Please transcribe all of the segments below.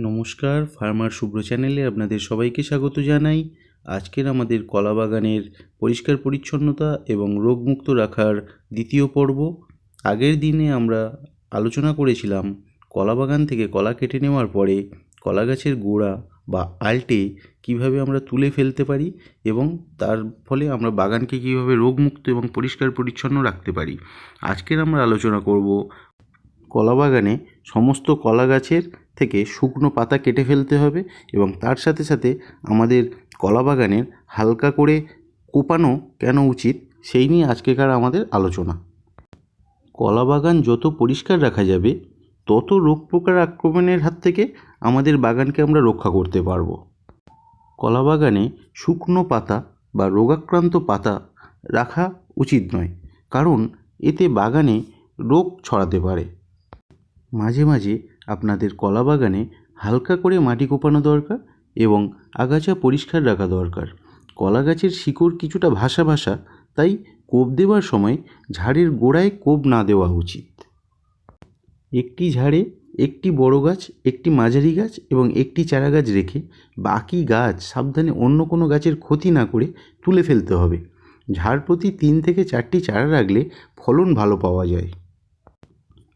নমস্কার, ফার্মার শুভ্র চ্যানেলে আপনাদের সবাইকে স্বাগত জানাই। আজকের আমাদের কলা বাগানের পরিষ্কার পরিচ্ছন্নতা এবং রোগমুক্ত রাখার দ্বিতীয় পর্ব। আগের দিনে আমরা আলোচনা করেছিলাম কলা বাগান থেকে কলা কেটে নেওয়ার পরে কলা গাছের গোড়া বা আল্টে কীভাবে আমরা তুলে ফেলতে পারি এবং তার ফলে আমরা বাগানকে কীভাবে রোগমুক্ত এবং পরিষ্কার পরিচ্ছন্ন রাখতে পারি। আজকের আমরা আলোচনা করব কলা বাগানে সমস্ত কলা গাছের থেকে শুকনো পাতা কেটে ফেলতে হবে এবং তার সাথে সাথে আমাদের কলা বাগানের হালকা করে কোপানো কেন উচিত সেই নিয়ে আজকেকার আমাদের আলোচনা। কলা বাগান যত পরিষ্কার রাখা যাবে, তত রোগ পোকার আক্রমণের হাত থেকে আমাদের বাগানকে আমরা রক্ষা করতে পারব। কলা বাগানে শুকনো পাতা বা রোগাক্রান্ত পাতা রাখা উচিত নয়, কারণ এতে বাগানে রোগ ছড়াতে পারে। মাঝে মাঝে আপনাদের কলা বাগানে হালকা করে মাটি কোপানো দরকার এবং আগাছা পরিষ্কার রাখা দরকার। কলা গাছের শিকড় কিছুটা ভাসা ভাসা, তাই কোপ দেওয়ার সময় ঝাড়ের গোড়ায় কোপ না দেওয়া উচিত। একটি ঝাড়ে একটি বড় গাছ, একটি মাঝারি গাছ এবং একটি চারা গাছ রেখে বাকি গাছ সাবধানে অন্য কোনো গাছের ক্ষতি না করে তুলে ফেলতে হবে। ঝাড় প্রতি তিন থেকে চারটি চারা রাখলে ফলন ভালো পাওয়া যায়।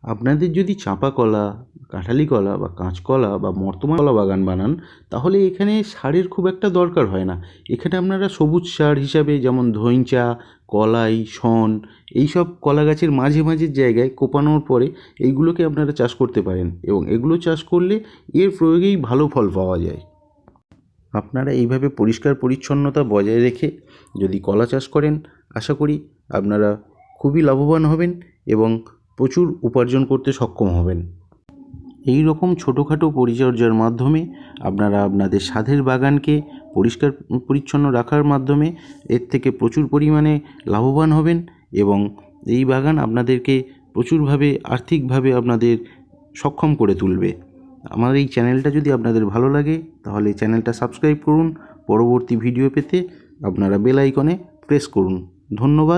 আপনাদের যদি চাঁপা কলা, কাঁঠালি কলা বা কাঁচকলা বা মর্তমা কলা বাগান বানান, তাহলে এখানে সারের খুব একটা দরকার হয় না। এখানে আপনারা সবুজ সার হিসাবে যেমন ধইঞ্চা কলাই, শন, এইসব কলা গাছের মাঝে মাঝের জায়গায় কোপানোর পরে এইগুলোকে আপনারা চাষ করতে পারেন এবং এগুলো চাষ করলে এর প্রয়োগেই ভালো ফল পাওয়া যায়। আপনারা এইভাবে পরিষ্কার পরিচ্ছন্নতা বজায় রেখে যদি কলা চাষ করেন, আশা করি আপনারা খুবই লাভবান হবেন এবং প্রচুর উপার্জন করতে সক্ষম হবেন। এই রকম ছোটোখাটো পরিচর্যার মাধ্যমে আপনারা আপনাদের স্বাদের বাগানকে পরিষ্কার, পরিচ্ছন্ন রাখার মাধ্যমে এর থেকে প্রচুর পরিমাণে লাভবান হবেন এবং এই বাগান আপনাদেরকে প্রচুরভাবে, আর্থিকভাবে আপনাদের সক্ষম করে তুলবে। আমার এই চ্যানেলটা যদি আপনাদের ভালো লাগে, তাহলে চ্যানেলটা সাবস্ক্রাইব করুন। পরবর্তী ভিডিও পেতে আপনারা বেল আইকনে প্রেস করুন। ধন্যবাদ।